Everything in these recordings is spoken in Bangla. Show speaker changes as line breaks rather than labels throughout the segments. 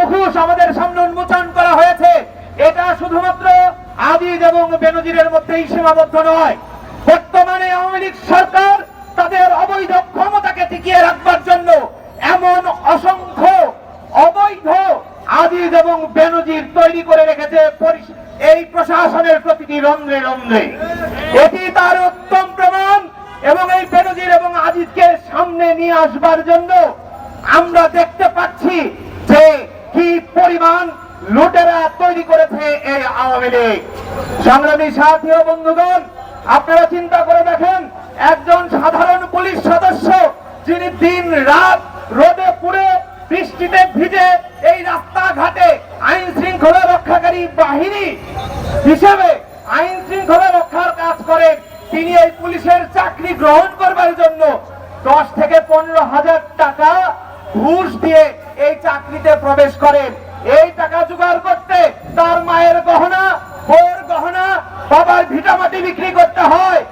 মুখোশ আমাদের সামনে উন্মোচন করা হয়েছে। এটা শুধুমাত্র আদিজ এবং বেনজিরের মধ্যেই সীমাবদ্ধ নয়। বর্তমানে আওয়ামী লীগ সরকার তাদের অবৈধ ক্ষমতাকে টিকিয়ে রাখবার জন্য এমন অসংখ্য অবৈধ আদিজ এবং বেনজির তৈরি করে রেখেছে এই প্রশাসনের প্রতিটি রন্ধ্রে রন্ধ্রে। এটি তার উত্তম প্রমাণ এবং এই বেনজির এবং আজিজকে সামনে নিয়ে আসবার জন্য আমরা দেখতে পাচ্ছি পরিমাণ লুটেরা তৈরি করেছে এই আওয়ামী লীগ। সংগ্রামী সাথী ও বন্ধুগণ, আপনারা চিন্তা করে দেখেন, একজন সাধারণ পুলিশ সদস্য যিনি দিন রাত রোদে পুড়ে বৃষ্টিতে ভিজে এই রাস্তাঘাটে আইন শৃঙ্খলা রক্ষাকারী বাহিনী হিসেবে আইন শৃঙ্খলা রক্ষার কাজ করেন। তিনি এই পুলিশের চাকরি গ্রহণ করবার জন্য দশ থেকে পনেরো হাজার টাকা ঘুষ দিয়ে এই চাকরিতে প্রবেশ করেন। এই টাকা জোগাড় করতে তার মায়ের গহনা বোর গহনা বাবার ভিটামাটি বিক্রি করতে হয়।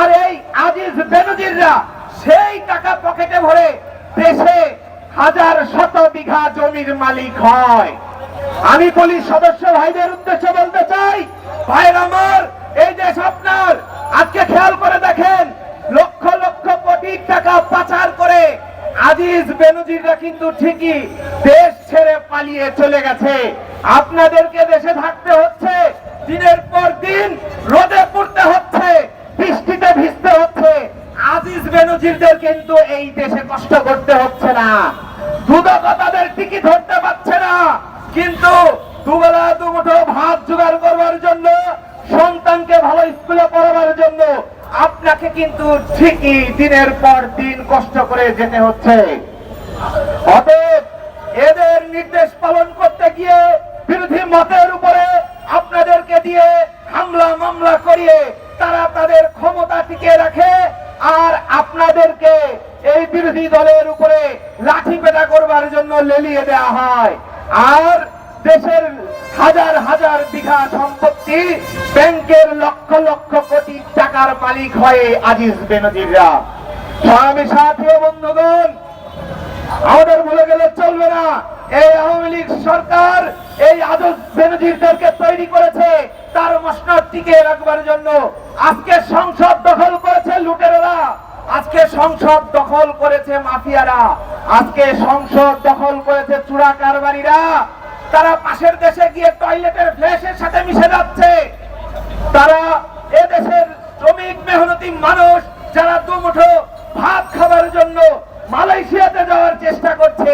আর এই আজিজ বেনজিররা সেই টাকা পকেটে ভরে দেশে হাজার শত বিঘা জমির মালিক হয়। আমি পুলিশ সদস্য ভাইদের উদ্দেশ্যে বলতে চাই ভাইর আমার, এই দেশ আপনার। আজকে খেয়াল করে দেখেন, লক্ষ লক্ষ কোটি টাকা পাচার করে আজিজ বেনজিররা কিন্তু ঠিকই দেশ ছেড়ে পালিয়ে চলে গেছে। আপনাদেরকে দেশে থাকতে হচ্ছে, দিনের পর দিন রোদে পড়তে হচ্ছে, বৃষ্টিতে ভিজতে হচ্ছে। আজিজ বেনজিরদের কিন্তু এই দেশে কষ্ট করতে হচ্ছে না। দুদক তাদের টিকি ধরতে পারছে না। কিন্তু দুবেলা দুমুঠো ভাত জোগাড় করবার জন্য, সন্তানকে ভালো স্কুলে পড়াবার জন্য আপনাকে কিন্তু ঠিকই দিনের পর দিন কষ্ট করে যেতে হচ্ছে। অতএব এদের নির্দেশ পালন করতে গিয়ে বিরোধী মতের উপরে আপনাদেরকে দিয়ে হামলা, মামলা করিয়ে তারা তাদের ক্ষমতা টিকে রাখে আর আপনাদেরকে এই বিরোধী দলের উপরে লাঠি পেটা করবার জন্য লেলিয়ে দেওয়া হয়। আর দেশের হাজার হাজার বিঘা সম্পত্তি ব্যাংকের লক্ষ লক্ষ কোটি টাকার মালিক হয়ে আজিজ বেনজিররা। স্বামী সাথী বন্ধুগণ আমাদের ভুলে গেলে চলবে না। এই আওয়ামী লীগ সরকার এই আদর্শ বেনজিরদেরকে তৈরি করেছে, তার মসনদ টিকে রাখবার জন্য। আজকে সংসদ দখল করেছে লুটেরা আজকে সংসদ দখল করেছে মাফিয়ারা। আজকে সংসদ দখল করেছে চূড়া কারবারিরা। তারা পাশের দেশে গিয়ে টয়লেটের ফ্ল্যাশের সাথে মিশে যাচ্ছে। তারা এদেশের শ্রমিক মেহনতি মানুষ যারা দুমুঠো ভাত খাবার জন্য মালয়েশিয়াতে যাওয়ার চেষ্টা করছে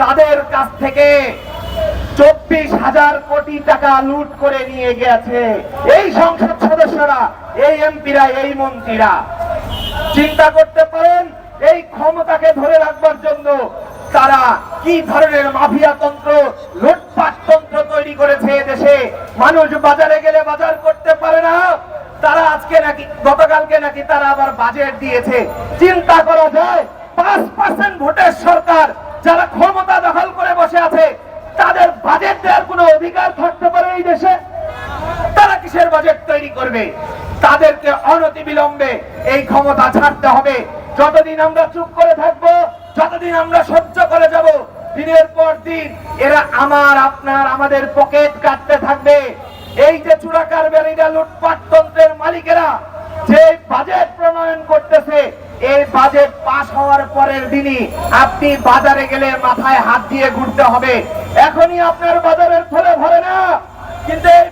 তাদের কাছ থেকে চব্বিশ হাজার কোটি টাকা লুট করে নিয়ে গেছে এই সংসদ সদস্যরা, এই এমপিরা, এই মন্ত্রীরা। চিন্তা করতে পারেন, এই ক্ষমতাকে ধরে রাখবার জন্য তারা কি ধরনের মাফিয়া তন্ত্র, লুটপাট তন্ত্র তৈরি করেছে দেশে? মানুষ বাজারে গেলে বাজার করতে পারে না। তারা আজকে নাকি, গতকালকে নাকি তারা আবার বাজেট দিয়েছে। চিন্তা করা যায়, পাঁচ পার্সেন্ট ভোটের সরকার যারা ক্ষমতা দখল করে বসে আছে তাদের বাজেট দেওয়ার কোনো অধিকার থাকতে পারে এই দেশে। তারা কিসের বাজেট তৈরি করবে? তাদেরকে অনতি বিলম্বে এই ক্ষমতা ছাড়তে হবে। যতদিন আমরা চুপ করে থাকব, যতদিন আমরা সহ্য করে যাব, দিনের পর দিন এরা আমার, আপনার, আমাদের পকেট কাটতে থাকবে। এই যে চূড়াকার বেরিটা লুটপাট তন্ত্রের মালিকেরা, যে বাজেট প্রণয়ন করতেছে এই বাজেট পাস হওয়ার পরের দিনই আপনি বাজারে গেলে মাথায় হাত দিয়ে ঘুরতে হবে। এখনই আপনার বাজারের ফলে ভরে না কিন্তু এই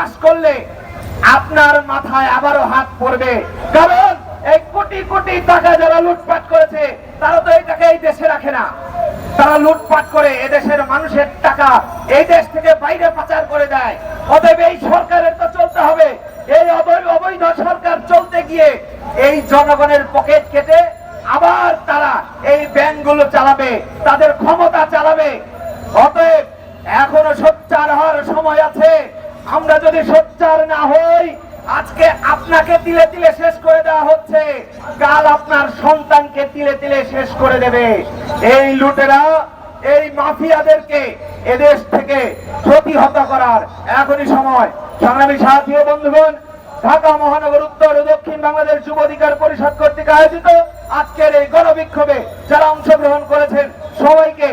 পাস করলে আপনার মাথায় আবারও হাত পড়বে। কারণ এই কোটি কোটি টাকা যারা লুটপাট করেছে, তারা তো এই টাকা এই দেশে রাখে না। তারা লুটপাট করে এদেশের মানুষের টাকা এই দেশ থেকে বাইরে পাচার করে দেয়। অতএব এই সরকারের তো চলতে হবে। এই অবৈধ সরকার চলতে গিয়ে এই জনগণের পকেট কেটে আবার তারা এই ব্যাংকগুলো চালাবে, তাদের ক্ষমতা চালাবে। অতএব এখনও সোচ্চার হওয়ার সময় আছে। আমরা যদি সোচ্চার না হই, আজকে আপনাকে তিলে তিলে শেষ করে দেওয়া হচ্ছে। কাল আপনার সন্তানকে তিলে তিলে শেষ করে দেবে। এই লুটেরা, এই মাফিয়াদেরকে এদেশ থেকে প্রতিহত করার এখনই সময়। সংগ্রামী ও বন্ধুগণ, ঢাকা মহানগর উত্তর ও দক্ষিণ বাংলাদেশ যুব অধিকার পরিষদ কর্তৃক আয়োজিত আজকের এই গণবিক্ষোভে যারা অংশগ্রহণ করেছেন, সবাইকে